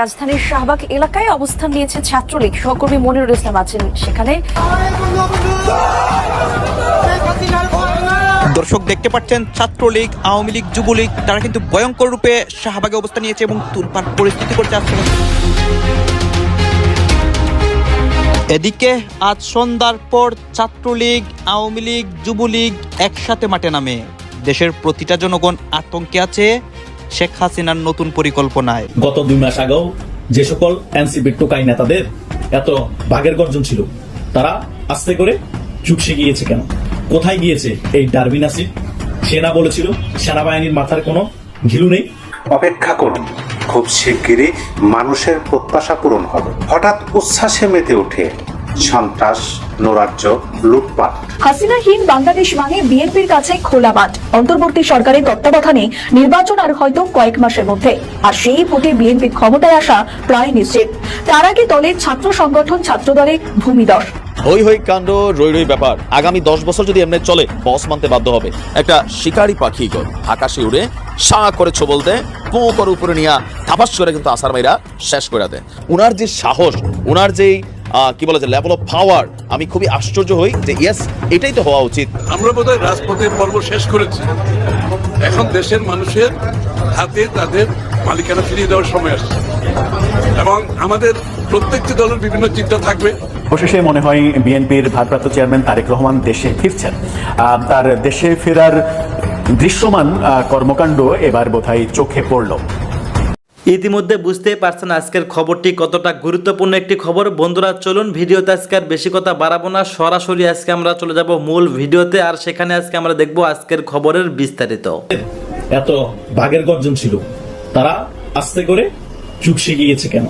রাজধানীর শাহবাগ এলাকায় অবস্থান নিয়েছে ছাত্রলীগ। সহকর্মী মনিরুল ইসলাম আছেন সেখানে। দর্শক দেখতে পাচ্ছেন, ছাত্রলীগ, আওয়ামী লীগ, যুবলীগ, তারা কিন্তু ভয়ঙ্কর রূপে শাহবাগে অবস্থান নিয়েছে এবং তুলপার পরিস্থিতি করছে আজকে। এদিকে আজ সন্ধ্যার পর ছাত্রলীগ, আওয়ামী লীগ, যুবলীগ একসাথে মাঠে নামে। দেশের প্রতিটা জনগণ আতঙ্কে আছে। শেখ হাসিনার নতুন পরিকল্পনায়। গত দুই মাস আগেও যে সকল এনসিপির টোকাই নেতাদের এত বাঘের গর্জন ছিল তারা আস্তে করে চুপসে গিয়েছে কেন? কোথায় গিয়েছে এই ডারবিন আসিফ? সেনা বলেছিল সেনাবাহিনীর মাথার কোনো ঘিলু নেই। অপেক্ষা করুন খুব শিগগিরই মানুষের প্রত্যাশা পূরণ হবে। হঠাৎ উচ্ছ্বাসে মেতে ওঠে। সন্ত্রাস নৈরাজ্য লুটপাট। হাসিনাহীন বাংলাদেশ মানে বিএনপির কাছে খোলা মাঠ। অন্তর্বর্তী সরকারের তত্ত্বাবধানে নির্বাচন আর হয়তো কয়েক মাসের মধ্যে। আর সেই ভোটে বিএনপি ক্ষমতায় আসা প্রায় নিশ্চিত। তার আগে দলের ছাত্র সংগঠন ভূমিদশ হই হই কাণ্ড রই রই ব্যাপার। আগামী দশ বছর যদি এমনি চলে বস মানতে বাধ্য হবে। একটা শিকারি পাখি গো। আকাশে উড়ে সা করে ছবল দেয় পো করে উপরে নিয়ে থাপাস করে কিন্তু আসার মাইরা শেষ করে দেয় উনার যে সাহস উনার যেই কি বলে যে লেভেল অফ পাওয়ার আমি খুবই আশ্চর্য হই যে ইয়েস এটাই তো হওয়া উচিত। আমরা বোধহয় রাজপথের পর্ব শেষ করেছি। এখন দেশের মানুষের হাতে তাদের মালিকানা ফিরিয়ে দেওয়ার সময় আসছে। এবং আমাদের প্রত্যেকটি দলের বিভিন্ন চিন্তা থাকবে। অবশেষে মনে হয় বিএনপির ভারপ্রাপ্ত চেয়ারম্যান তারেক রহমান দেশে ফিরছেন। আহ, তার দেশে ফেরার দৃশ্যমান আহ, কর্মকাণ্ড এবার বোধহয় চোখে পড়ল। ইতিমধ্যে বুঝতেই পারছেন আজকের খবরটি কতটা গুরুত্বপূর্ণ একটি খবর। বন্ধুরা, চলুন ভিডিওতে আজকে আর বেশি কথা বাড়াবো না। সরাসরি আজকে আমরা চলে যাব মূল ভিডিওতে, আর সেখানে আজকে আমরা দেখব আজকের খবরের বিস্তারিত। এত বাঘের গর্জন ছিল। তারা আস্তে করে চুপসে গিয়েছে কেন?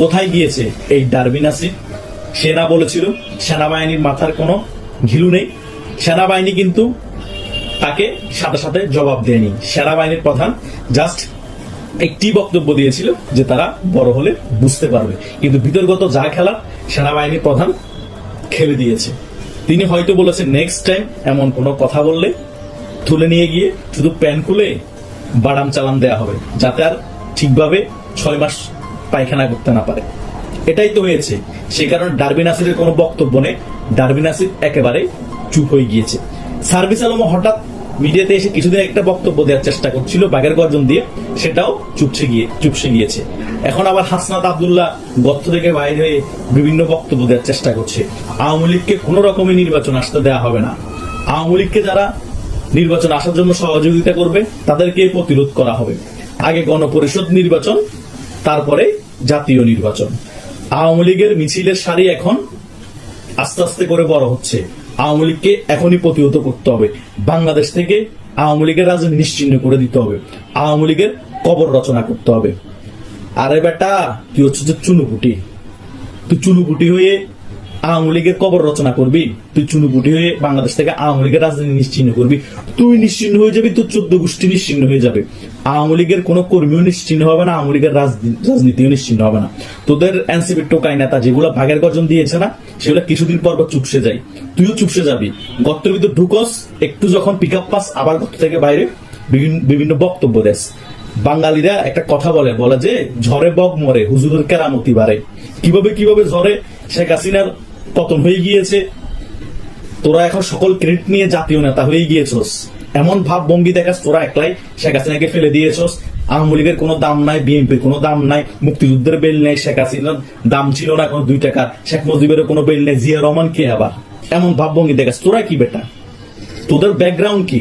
কোথায় গিয়েছে এই ডারবিন আসিফ? সেনা বলেছিল, সেনাবাহিনীর মাথার কোনো ঘিলু নেই। সেনাবাহিনী কিন্তু তাকে সাথে সাথে জবাব দেয়নি। সেনাবাহিনীর প্রধান জাস্ট একটি বক্তব্য দিয়েছিল যে তারা বড় হলে বুঝতে পারবে। কিন্তু বিতর্গত যা খেলা সেনাবাহিনীর প্রধান খেলে দিয়েছে। তিনি হয়তো বলেছেন নেক্সট টাইম এমন কোনো কথা বললে তুলে নিয়ে গিয়ে শুধু প্যান খুলে বাড়াম চালান দেয়া হবে, যাতে আর ঠিকভাবে ছয় মাস পায়খানা করতে না পারে। এটাই তো হয়েছে। সে কারণে ডারবিন আসিরের কোনো বক্তব্য নেই। ডারবিন আসির একেবারে চুপ হয়ে গিয়েছে। সার্ভিস আলম হঠাৎ মিডিয়াতে এসে কিছুদিন একটা বক্তব্য দেওয়ার চেষ্টা করছিল বাঘের গর্জন দিয়ে, সেটাও চুপসে গিয়ে, চুপসে গিয়েছে। এখন আবার হাসনাত আবদুল্লাহ গর্ত থেকে বাইরে হয়ে বিভিন্ন বক্তব্য দেওয়ার চেষ্টা করছে। আওয়ামী লীগকে কোন রকমের নির্বাচন আসতে দেওয়া হবে না। আওয়ামী লীগকে যারা নির্বাচন আসার জন্য সহযোগিতা করবে, তাদেরকে প্রতিরোধ করা হবে। আগে গণপরিষদ নির্বাচন, তারপরে জাতীয় নির্বাচন। আওয়ামী লীগের মিছিলের সারি এখন আস্তে আস্তে করে বড় হচ্ছে। আওয়ামী লীগকে এখনই প্রতিহত করতে হবে। বাংলাদেশ থেকে আওয়ামী লীগের রাজনীতি নিশ্চিহ্ন করে দিতে হবে। আওয়ামী লীগের কবর রচনা করতে হবে। আরে বেটা তুই হচ্ছে যে চুনুপুটি? তুই চুনুপুটি হয়ে আওয়ামী লীগের কবর রচনা করবি? তুই চুনুপুটি হয়ে বাংলাদেশ থেকে আওয়ামী লীগের রাজনীতি নিশ্চিহ্ন করবি? তুই নিশ্চিহ্ন হয়ে যাবি, তোর চোদ্দ গোষ্ঠী নিশ্চিহ্ন হয়ে যাবে। আওয়ামী লীগের কোনো কর্মীও নিশ্চিহ্ন হবে না, আওয়ামী লীগের রাজনীতিও নিশ্চিহ্ন হবে না। তোদের এনসিপির টোকাই নেতা যেগুলো ভাগের গর্জন দিয়েছে না সেগুলো কিছুদিন পর পর চুপসে যায়। তুইও চুপসে যাবি। গর্তের ভিতর ঢুকস, একটু যখন পিক আপ পাস, আবার গর্ত থেকে বাইরে বিভিন্ন- বক্তব্য দেশ বাঙালিরা একটা কথা বলে বলে যে, ঝড়ে বগ মরে, হুজুরের কেরামতি বাড়ে। কীভাবে কীভাবে ঝড়ে শেখ হাসিনার পতন হয়ে গিয়েছে। তোরা এখন সকল ক্রেডিট নিয়ে জাতীয় নেতা হয়ে গিয়েছস। এমন ভাব ভঙ্গি দেখাস, তোরা একলাই শেখ হাসিনাকে ফেলে দিয়েছস। আওয়ামী লীগের কোনো দাম নাই, বিএনপির কোনো দাম নাই, মুক্তিযুদ্ধের বেল নেই, শেখ হাসিনার দাম ছিল না কোনো দুই টাকা শেখ মুজিবের কোনো বেল নেই, জিয়া রহমান কে আবার? এমন ভাব ভঙ্গি দেখাস, তোরা কি বেটা? তোদের ব্যাকগ্রাউন্ড কি?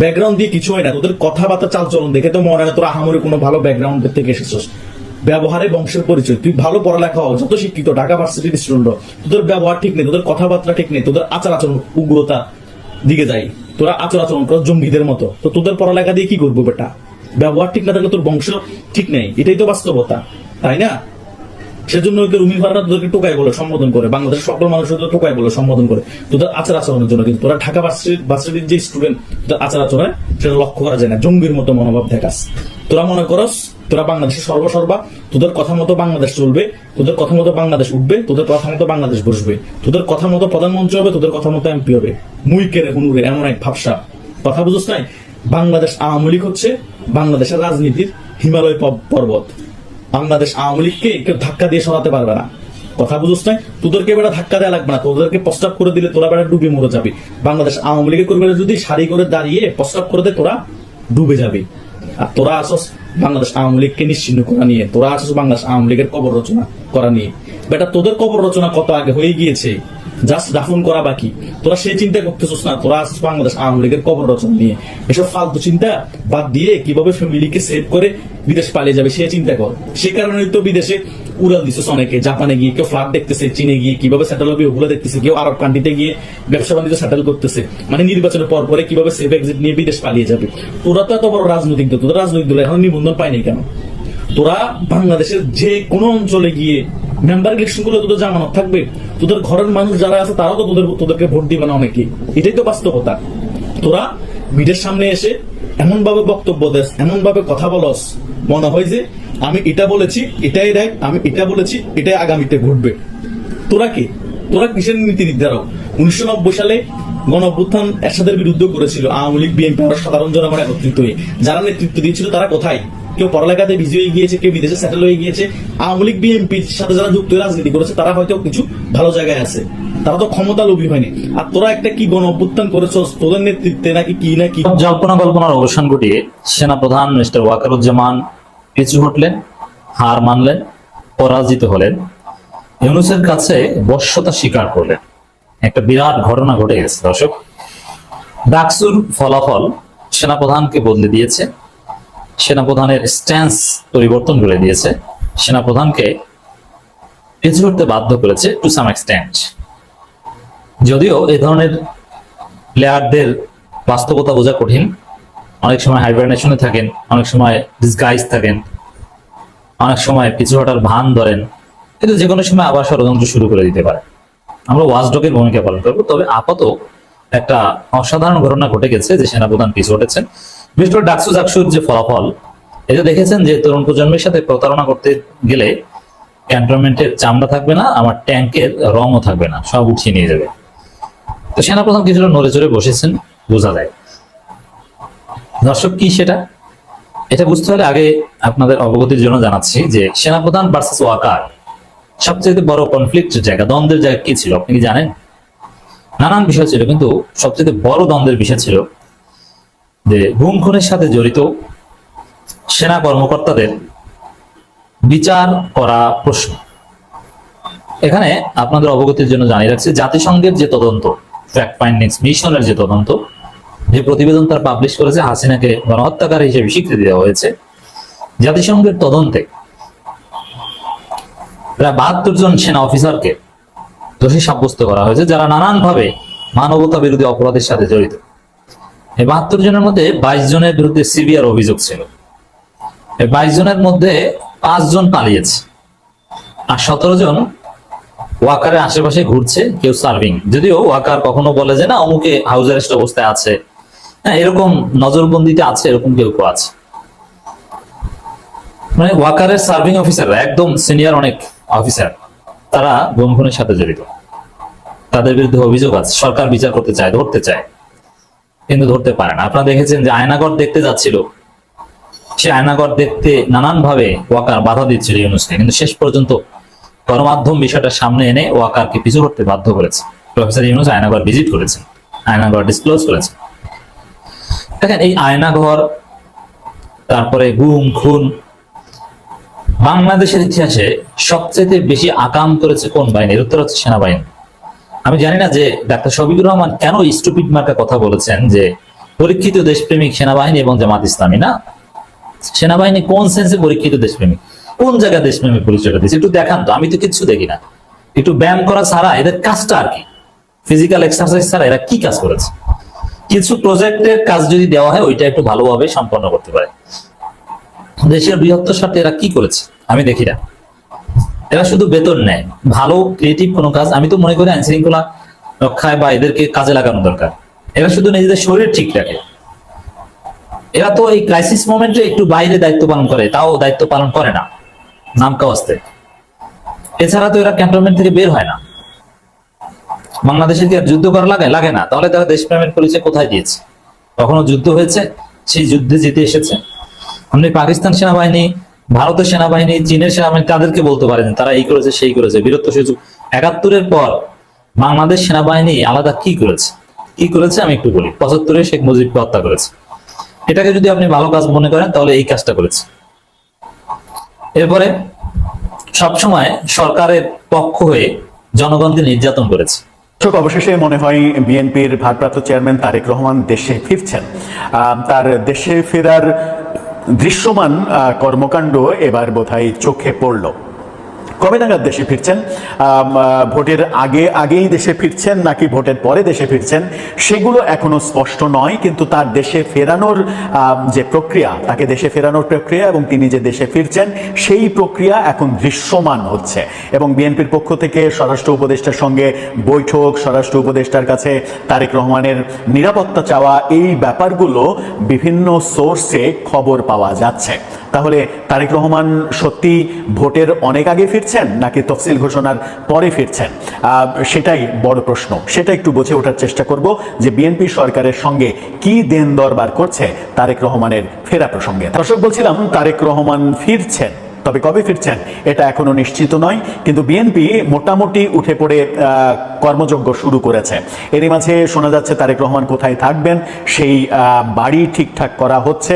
ব্যাকগ্রাউন্ড দিয়ে কিছু হয় না, তোদের কথাবার্তা চালচলন দেখে তো মনে হয় তোরা আহামরি কোনো ভালো ব্যাকগ্রাউন্ড থেকে এসেছিস। ব্যবহারে বংশের পরিচয়, তুই ভালো পড়ালেখা হও, যত শিক্ষিত, ঢাকা ভার্সিটির স্টুডেন্ট তোদের ব্যবহার ঠিক নেই, তোদের কথাবার্তা ঠিক নেই, তোদের আচার আচরণ উগ্রতা দিকে যাই। তোরা আচার আচরণ কর জঙ্গিদের মতো, তো তোদের পড়ালেখা দিয়ে কি করব বেটা? ব্যবহার ঠিক না থাকলে তোর বংশ ঠিক নেই। এটাই তো বাস্তবতা, তাই না? সেজন্য রুমি ভাড়া তোদেরকে টোকাই বলে, সম্বোধন করে। বাংলাদেশের সকল মানুষ ওদের টোকাই বলে, সম্বোধন করে। তোদের আচার আচরণের জন্য কিন্তু। তোরা ঢাকা ভার্সিটির যে স্টুডেন্ট তোদের আচার আচরণে সেটা লক্ষ্য করা যায় না। জঙ্গির মতো মনোভাব দেখাস। তোরা মনে করস, তোরা বাংলাদেশের সর্বসর্বা। তোদের কথা মতো বাংলাদেশ চলবে, তোদের কথা মতো বাংলাদেশ উঠবে, তোদের কথা মতো বাংলাদেশ বসবে। তোদের কথা মতো প্রধানমন্ত্রী হবে, তোদের কথা মতো এমপি হবে। মুই কেড়ে হুনুরে, এমন এক ভাবসা কথা বুঝোস নাই? বাংলাদেশ আওয়ামী লীগ হচ্ছে বাংলাদেশের রাজনীতির হিমালয় পর্বত। বাংলাদেশ আওয়ামী লীগকে কেউ ধাক্কা দিয়ে সরাতে পারবে না। কথা বুঝোস না তোদেরকে বেটা ধাক্কা দেওয়া লাগবে না। তোদেরকে প্রস্তাব করে দিলে তোরা বেটা ডুবে মরে যাবি। বাংলাদেশ আওয়ামী লীগের কর্মীরা যদি সারি করে দাঁড়িয়ে প্রস্তাব করে দে, তোরা ডুবে যাবি। আর তোরা আসস বাংলাদেশ আওয়ামী লীগকে নিশ্চিন্ন করা নিয়ে। তোরা আসস বাংলাদেশ আওয়ামী লীগের কবর রচনা করা নিয়ে। বেটা, তোদের কবর রচনা কত আগে হয়ে গিয়েছে? জাস্ট দাফন করা বাকি। তোরা সেই চিন্তা করতেছিস না, তোরা বাংলাদেশ আওয়ামী লীগের কবর রচনা নিয়ে। এসব ফালতু চিন্তা বাদ দিয়ে কীভাবে ফ্যামিলিকে সেভ করে বিদেশ পালিয়ে যাবে সে চিন্তা কর। সে কারণে তো বিদেশে উড়াল দিচ্ছে অনেকে। জাপানে গিয়ে কেউ ফ্লাট দেখতেছে, চীনে গিয়ে কীভাবে সেটেল হবে ওগুলো দেখতেছে, কেউ আরব কান্ট্রিতে গিয়ে ব্যবসা বাণিজ্য সেটেল করতেছে। মানে নির্বাচনের পর পরে কীভাবে সেভ এক্সিট নিয়ে বিদেশ পালিয়ে যাবে। তোরা তো এত বড় রাজনৈতিক দল, তোদের রাজনৈতিক দল এখন নিবন্ধন পায়নি কেন? তোরা বাংলাদেশের যে কোনো অঞ্চলে গিয়ে মেম্বার ইলেকশনগুলো তোদের জামানত থাকবে। তোদের ঘরের মানুষ যারা আছে, তারাও তো তোদের তোদেরকে ভোট দিবে না অনেকে এটাই তো বাস্তবতা। তোরা মিডিয়ার সামনে এসে এমন ভাবে বক্তব্য দেস এমন ভাবে কথা বলস। মনে হয় যে আমি এটা বলেছি, এটাই রাইট আমি এটা বলেছি, এটাই আগামীতে ঘটবে। তোরা কি? তোরা কিসের নীতি নির্ধারক? উনিশশো নব্বই সালে গণ অভ্যুত্থান একসাথে বিরুদ্ধে করেছিল। আওয়ামী লীগ, বিএনপি সাধারণ জনগণ একত্রিত হয়ে যারা নেতৃত্ব দিয়েছিল, তারা কোথায়? কেউ পড়ালেখাতে বিজি হয়ে গিয়েছে, কেউ বিদেশে সেটেল হয়ে গিয়েছে। আওয়ামী লীগ বিএনপির সাথে যারা যুক্ত রাজনীতি করেছে, তারা হয়তো কিছু ভালো জায়গায় আছে। তারা তো ক্ষমতা লোভী হয়নি। আর তোরা একটা কি গণ অভ্যুত্থান করেছস? তোদের নেতৃত্বে নাকি কি না কি জল্পনা কল্পনার অবসান ঘটিয়ে সেনাপ্রধান মিস্টার ওয়াকারুজ্জামান পিছু হটলেন, হার মানলেন, পরাজিত হলেন। ইউনুসের কাছে বশ্যতা স্বীকার করলেন। একটা বিরাট ঘটনা ঘটে গেছে, দর্শক। ডাকসুর ফলাফল সেনাপ্রধানকে বদলে দিয়েছে। সেনাপ্রধানের স্ট্যান্স পরিবর্তন করে দিয়েছে। সেনাপ্রধানকে পিছু হটতে বাধ্য করেছে টু সাম এক্সটেন্ট যদিও এই ধরনের প্লেয়ারদের বাস্তবতা বোঝা কঠিন। অনেক সময় হাইবারনেশনে থাকেন, অনেক সময় ডিসগাইজ থাকেন, অনেক সময় পিছু হটার ভান ধরেন। কিন্তু যে কোনো সময় আবার ষড়যন্ত্র শুরু করে দিতে পারে। আমরা ওয়াচডগের ভূমিকা পালন করব, তবে আপাতত একটা অসাধারণ ঘটনা ঘটে গেছে যে সেনাপ্রধান পিছু হটেছেন। করে ডাকসু জাকসুর যে ফলাফল এটা দেখেছেন যে তরুণ প্রজন্মের সাথে প্রতারণা করতে গেলে ক্যান্টনমেন্টের চামড়া থাকবে না, আমার ট্যাঙ্কের রঙও থাকবে না, সব উঠিয়ে নিয়ে যাবে। তো সেনাপ্রধান কিছুটা নড়ে চড়ে বসেছেন, বোঝা যায়। দর্শক, কি সেটা? এটা বুঝতে হলে আগে আপনাদের অবগতির জন্য জানাচ্ছি যে সেনাপ্রধান ভার্সেস ওয়াকার সবচেয়ে বড় কনফ্লিক্ট জায়গা, দ্বন্দ্বের জায়গা কি ছিল, আপনি কি জানেন? নানান বিষয় ছিল, কিন্তু সবচেয়ে বড় দ্বন্দ্বের বিষয় ছিল যে গুম খুনের সাথে জড়িত সেনা কর্মকর্তাদের বিচার করা প্রশ্ন। এখানে আপনাদের অবগতির জন্য জানিয়ে রাখছি, জাতিসংঘের যে তদন্ত ফ্যাক্ট ফাইন্ডিংস মিশনের যে তদন্ত, যে প্রতিবেদন তার পাবলিশ করেছে, হাসিনাকে গণহত্যাকারী হিসেবে স্বীকৃতি দেওয়া হয়েছে, জাতিসংঘের তদন্তে প্রায় বাহাত্তর জন সেনা অফিসারকে দোষী সাব্যস্ত করা হয়েছে, যারা নানানভাবে মানবতা বিরোধী অপরাধের সাথে জড়িত। এই বাহাত্তর জনের মধ্যে বাইশ জনের বিরুদ্ধে সিবিআর অভিযোগ ছিল। এই বাইশ জনের মধ্যে পাঁচ জন পালিয়েছে। আর সতেরো জন ওয়াকারের আশেপাশে ঘুরছে, কেউ সার্ভিং। যদিও ওয়াকার কখনো বলে যে, না, অমুকে হাউস অ্যারেস্ট অবস্থায় আছে। হ্যাঁ এরকম নজরবন্দিতে আছে, এরকম কেউ কেউ আছে। মানে ওয়াকারের সার্ভিং অফিসাররা, একদম সিনিয়র অনেক অফিসার, তারা গুম খুনের সাথে জড়িত। তাদের বিরুদ্ধে অভিযোগ আছে, সরকার বিচার করতে চায়, ধরতে চায়। কিন্তু ধরতে পারে না। আপনারা দেখেছেন যে আয়নাগর দেখতে যাচ্ছিল। সে আয়নাগর দেখতে নানান ভাবে ওয়াকার বাধা দিচ্ছিল ইউনুসকে। কিন্তু শেষ পর্যন্ত গণমাধ্যম বিষয়টা সামনে এনে ওয়াকারকে পিছু করতে বাধ্য করেছে। প্রফেসর ইউনুস আয়নাগর ভিজিট করেছেন আয়নাগর ডিসক্লোজ করেছেন। দেখেন, এই আয়নাঘর তারপরে গুম, খুন বাংলাদেশের ইতিহাসে সবচেয়ে বেশি আকাম করেছে কোন বাহিনীর উত্তর হচ্ছে সেনাবাহিনী। আমি জানি না যে ডাক্তার শফিকুর রহমান কেন স্টুপিড মার্কা কথা বলেছেন যে পরীক্ষিত দেশপ্রেমিক সেনাবাহিনী এবং জামাত ইসলামী, না? সেনাবাহিনী কোন সেন্সে পরীক্ষিত দেশপ্রেমিক? কোন জায়গায় দেশপ্রেমিক পরিচয়টা দিচ্ছে একটু দেখান তো, আমি তো কিচ্ছু দেখি না। একটু ব্যায়াম করা ছাড়া এদের কাজটা আর কি? ফিজিক্যাল এক্সারসাইজ ছাড়া এরা কি কাজ করেছে? কিছু প্রজেক্টের কাজ যদি দেওয়া হয়, ওইটা একটু ভালোভাবে সম্পন্ন করতে পারে। দেশের বৃহত্তর স্বার্থে এরা কি করেছে? আমি দেখি না। এরা শুধু বেতন নেয়। ভালো ক্রিয়েটিভ কোনো কাজ, আমি তো মনে করি আইন শৃঙ্খলা রক্ষায় বা এদেরকে কাজে লাগানো দরকার। এরা শুধু নিজেদের শরীর ঠিক রাখে। এরা তো এই ক্রাইসিস মোমেন্টে একটু বাইরে দায়িত্ব পালন করে, তাও দায়িত্ব পালন করে না নাম কাওয়াস্তে এছাড়া তো এরা ক্যান্টনমেন্ট থেকে বের হয় না। বাংলাদেশে কি আর যুদ্ধ করা লাগে? লাগে না। তাহলে তারা দেশপ্রেমের পরিচয় কোথায় দিয়েছে কখনো যুদ্ধ হয়েছে? সেই যুদ্ধে জিতে এসেছে। আপনি পাকিস্তান সেনাবাহিনী ভারতের সেনাবাহিনী, চীনের সেনাবাহিনী তাদেরকে বলতে পারেন? তারা এই করেছে, সেই করেছে। বীরত্ব সুযোগ। একাত্তরের পর বাংলাদেশ সেনাবাহিনী আলাদা কি করেছে? কি করেছে আমি একটু বলি। পঁচাত্তরে শেখ মুজিবকে হত্যা করেছে। এটাকে যদি আপনি ভালো কাজ মনে করেন, তাহলে এই কাজটা করেছে। এরপরে সবসময় সরকারের পক্ষ হয়ে জনগণকে নির্যাতন করেছে। অবশেষে মনে হয় বিএনপির ভারপ্রাপ্ত চেয়ারম্যান তারেক রহমান দেশে ফিরছেন। তার দেশে ফেরার দৃশ্যমান কর্মকাণ্ড এবার বোধহয় চোখে পড়ল। কবে নাগাদ দেশে ফিরছেন? ভোটের আগে আগেই দেশে ফিরছেন নাকি ভোটের পরে দেশে ফিরছেন? সেগুলো এখনও স্পষ্ট নয়, কিন্তু তার দেশে ফেরানোর যে প্রক্রিয়া, তাকে দেশে ফেরানোর প্রক্রিয়া এবং তিনি যে দেশে ফিরছেন, সেই প্রক্রিয়া এখন দৃশ্যমান হচ্ছে। এবং বিএনপির পক্ষ থেকে স্বরাষ্ট্র উপদেষ্টার সঙ্গে বৈঠক, স্বরাষ্ট্র উপদেষ্টার কাছে তারেক রহমানের নিরাপত্তা চাওয়া, এই ব্যাপারগুলো বিভিন্ন সোর্সে খবর পাওয়া যাচ্ছে। তাহলে তারেক রহমান সত্যি ভোটের অনেক আগে ফিরছেন নাকি তফসিল ঘোষণার পরে ফিরছেন? সেটাই বড় প্রশ্ন। সেটা একটু বুঝে ওঠার চেষ্টা করব যে বিএনপি সরকারের সঙ্গে কি দেন দরবার করছে তারেক রহমানের ফেরা প্রসঙ্গে। দর্শক, বলছিলাম তারেক রহমান ফিরছেন। তবে কবে ফিরছেন এটা এখনও নিশ্চিত নয় কিন্তু বিএনপি মোটামুটি উঠে পড়ে কর্মযজ্ঞ শুরু করেছে। এরই মাঝে শোনা যাচ্ছে তারেক রহমান কোথায় থাকবেন সেই বাড়ি ঠিকঠাক করা হচ্ছে।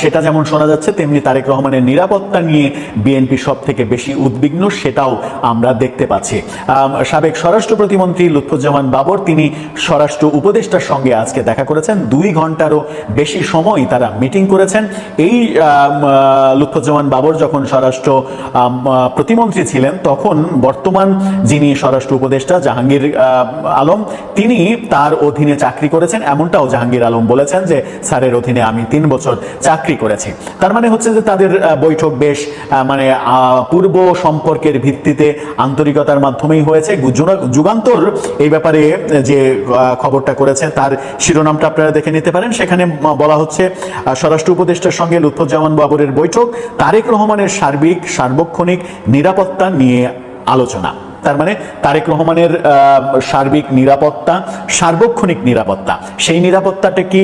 সেটা যেমন শোনা যাচ্ছে তেমনি তারেক রহমানের নিরাপত্তা নিয়ে বিএনপি সব থেকে বেশি উদ্বিগ্ন সেটাও আমরা দেখতে পাচ্ছি। সাবেক স্বরাষ্ট্র প্রতিমন্ত্রী লুৎফুজ্জামান বাবর তিনি স্বরাষ্ট্র উপদেষ্টার সঙ্গে আজকে দেখা করেছেন। দুই ঘন্টারও বেশি সময় তারা মিটিং করেছেন। এই আম, লুৎফুজ্জামান বাবর যখন স্বরাষ্ট্র প্রতিমন্ত্রী ছিলেন, তখন বর্তমান যিনি স্বরাষ্ট্র উপদেষ্টা জাহাঙ্গীর আলম, তিনি তার অধীনে চাকরি করেছেন। এমনটাও জাহাঙ্গীর আলম বলেছেন যে, স্যারের অধীনে আমি তিন বছর চাকরি করেছি। তার মানে হচ্ছে যে, তাদের বৈঠক বেশ মানে পূর্ব সম্পর্কের ভিত্তিতে আন্তরিকতার মাধ্যমেই হয়েছে। যুগান্তর এই ব্যাপারে যে খবরটা করেছে, তার শিরোনামটা আপনারা দেখে নিতে পারেন। সেখানে বলা হচ্ছে স্বরাষ্ট্র উপদেষ্টার সঙ্গে লুৎফুজ্জামান বাবরের বৈঠক। তারেক রহমানের সার্বিক সার্বক্ষণিক নিরাপত্তা নিয়ে আলোচনা। তার মানে তারেক রহমানের সার্বিক নিরাপত্তা, সার্বক্ষণিক নিরাপত্তা। সেই নিরাপত্তাটা কি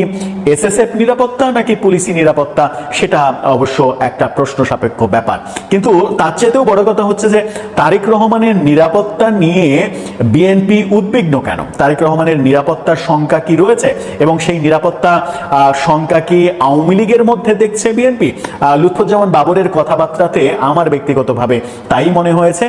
এসএসএফ নিরাপত্তা নাকি পুলিশি নিরাপত্তা? সেটা অবশ্য একটা প্রশ্ন সাপেক্ষ ব্যাপার। কিন্তু তার চেয়েতেও বড় কথা হচ্ছে যে তারেক রহমানের নিরাপত্তা নিয়ে বিএনপি উদ্বিগ্ন কেন? তারেক রহমানের নিরাপত্তার শঙ্কা কি রয়েছে? এবং সেই নিরাপত্তা শঙ্কা কি আওয়ামী লীগের মধ্যে দেখছে বিএনপি? লুৎফুজ্জামান বাবরের কথাবার্তাতে আমার ব্যক্তিগতভাবে তাই মনে হয়েছে।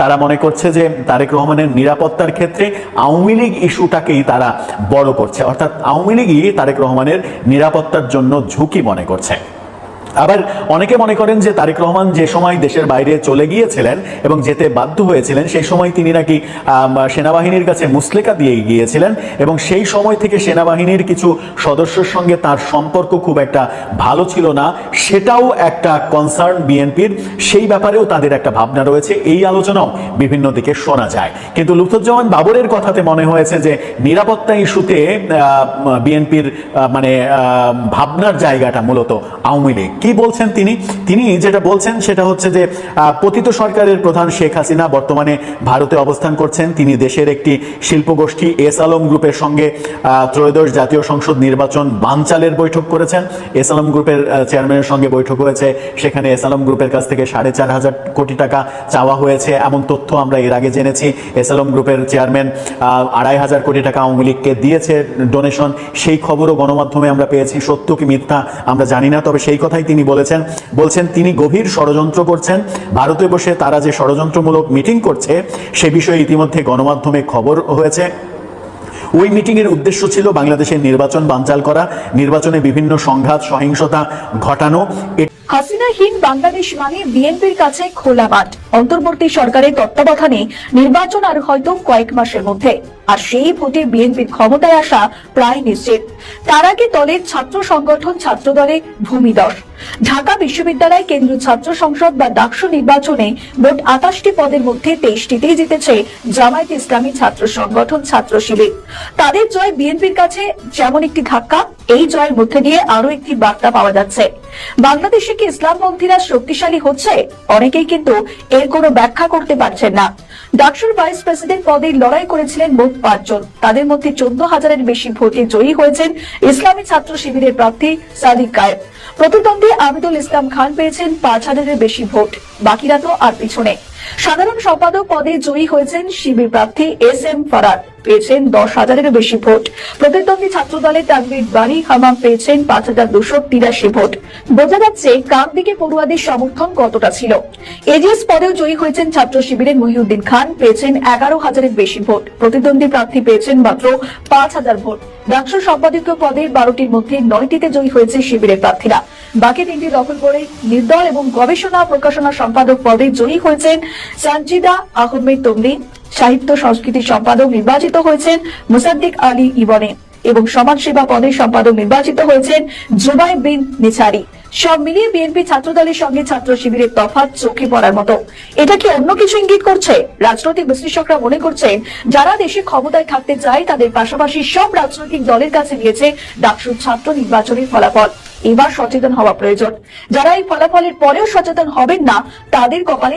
তারা মনে করছে যে তারেক রহমানের নিরাপত্তার ক্ষেত্রে আওয়ামী লীগ ইস্যুটাকেই তারা বড় করছে। অর্থাৎ আওয়ামী লীগই তারেক রহমানের নিরাপত্তার জন্য ঝুঁকি মনে করছে। আবার অনেকে মনে করেন যে তারেক রহমান যে সময় দেশের বাইরে চলে গিয়েছিলেন এবং যেতে বাধ্য হয়েছিলেন, সেই সময় তিনি নাকি সেনাবাহিনীর কাছে মুসলেকা দিয়ে গিয়েছিলেন এবং সেই সময় থেকে সেনাবাহিনীর কিছু সদস্যের সঙ্গে তার সম্পর্ক খুব একটা ভালো ছিল না। সেটাও একটা কনসার্ন বিএনপির। সেই ব্যাপারেও তাদের একটা ভাবনা রয়েছে। এই আলোচনাও বিভিন্ন দিকে শোনা যায়। কিন্তু লুৎফুজ্জামান বাবরের কথাতে মনে হয়েছে যে নিরাপত্তা ইস্যুতে বিএনপির মানে ভাবনার জায়গাটা মূলত আওয়ামী লীগ। কি বলছেন তিনি? তিনি যেটা বলছেন সেটা হচ্ছে যে পতিত সরকারের প্রধান শেখ হাসিনা বর্তমানে ভারতে অবস্থান করছেন। তিনি দেশের একটি শিল্পগোষ্ঠী এস আলম গ্রুপের সঙ্গে ত্রয়োদশ জাতীয় সংসদ নির্বাচন বানচালের বৈঠক করেছেন। এস আলম গ্রুপের চেয়ারম্যানের সঙ্গে বৈঠক হয়েছে। সেখানে এস আলম গ্রুপের কাছ থেকে সাড়ে চার হাজার কোটি টাকা চাওয়া হয়েছে। এমন তথ্য আমরা এর আগে জেনেছি। এস আলম গ্রুপের চেয়ারম্যান আড়াই হাজার কোটি টাকা আওয়ামী লীগকে দিয়েছে ডোনেশন। সেই খবরও গণমাধ্যমে আমরা পেয়েছি। সত্য কি মিথ্যা আমরা জানি না, তবে সেই কথাই তিনি বলেছেন, বলছেন, তিনি গভীর ষড়যন্ত্র করছেন। ভারতে বসে তারা যে ষড়যন্ত্রমূলক মিটিং করছে, সে বিষয়ে ইতিমধ্যে গণমাধ্যমে খবর হয়েছে। ওই মিটিং এর উদ্দেশ্য ছিল বাংলাদেশের নির্বাচন বানচাল করা, নির্বাচনে বিভিন্ন সংঘাত, সহিংসতা ঘটানো। হাসিনাহীন বাংলাদেশ মানে বিএনপির কাছে খোলা মাঠ। অন্তর্বর্তী সরকারের তত্ত্বাবধানে নির্বাচন আর হয়তো কয়েক মাসের মধ্যে। আর সেই ভোটে বিএনপির ক্ষমতায় আসা প্রায় নিশ্চিত। তার আগে দলের ছাত্র সংগঠন ছাত্র দলের ভূমিদর ঢাকা বিশ্ববিদ্যালয় কেন্দ্রীয় ছাত্র সংসদ বা ডাকসু নির্বাচনে মোট আঠাশটি পদের মধ্যে তেইশটিতেই জিতেছে জামায়াত ইসলামী ছাত্র সংগঠন ছাত্র শিবির। তাদের জয় বিএনপির কাছে যেমন একটি ধাক্কা, এই জয়ের মধ্যে দিয়ে আরও একটি বার্তা পাওয়া যাচ্ছে। বাংলাদেশে কি ইসলামপন্থীরা শক্তিশালী হচ্ছে? অনেকেই কিন্তু এর কোনো ব্যাখ্যা করতে পারছেন না। ডাকসুর ভাইস প্রেসিডেন্ট পদে লড়াই করেছিলেন মোট পাঁচজন। তাদের মধ্যে চোদ্দ হাজারের বেশি ভোটে জয়ী হয়েছেন ইসলামী ছাত্র শিবিরের প্রার্থী সাদিক কায়েব প্রতিদ্বন্দ্বী আবিদুল ইসলাম খান পেয়েছেন পাঁচ হাজারের বেশি ভোট। বাকিরা তো আর পিছনে। সাধারণ সম্পাদক পদে জয়ী হয়েছেন শিবির প্রার্থী এস এম ফারাদ। পেয়েছেন দশ হাজারের বেশি ভোট। প্রতিদ্বন্দ্বী ছাত্র দলের তানবির বাড়ি হামাম পেয়েছেন পাঁচ হাজার দুশো তিরাশি ভোট। বোঝা যাচ্ছে কার দিকে পড়ুয়াদের সমর্থন কতটা ছিল। এজিএস পদেও জয়ী হয়েছেন ছাত্র শিবিরের মহিউদ্দিন খান। পেয়েছেন এগারো হাজারের বেশি ভোট। প্রতিদ্বন্দ্বী প্রার্থী পেয়েছেন মাত্র পাঁচ হাজার ভোট। ডাকসু সম্পাদকীয় পদের বারোটির মধ্যে নয়টিতে জয়ী হয়েছে শিবিরের প্রার্থীরা। বাকি তিনটি দখল করে নির্দল এবং গবেষণা প্রকাশনা সম্পাদক পদে জয়ী হয়েছেন সানজিদা আহমেদ তমরি সাহিত্য সংস্কৃতি সম্পাদক নির্বাচিত হয়েছেন মুসাদ্দিক আলী ইবনে এবং সমাজসেবা পদের সম্পাদক নির্বাচিত হয়েছেন জুবাই বিন নিছারি। সব মিলিয়ে বিএনপি ছাত্র দলের সঙ্গে ছাত্র শিবিরের তফাৎ চোখে পড়ার মতো। এটা কি অন্য কিছু ইঙ্গিত করছে? রাজনৈতিক বিশ্লেষকরা মনে করছেন, যারা দেশে ক্ষমতায় থাকতে চায়, তাদের পাশাপাশি সব রাজনৈতিক দলের কাছে গিয়েছে ডাকসুর ছাত্র নির্বাচনের ফলাফল। এবার সচেতন হওয়া প্রয়োজন। যারা এই ফলাফলের পরেও সচেতন হবেন না, তাদের কপালে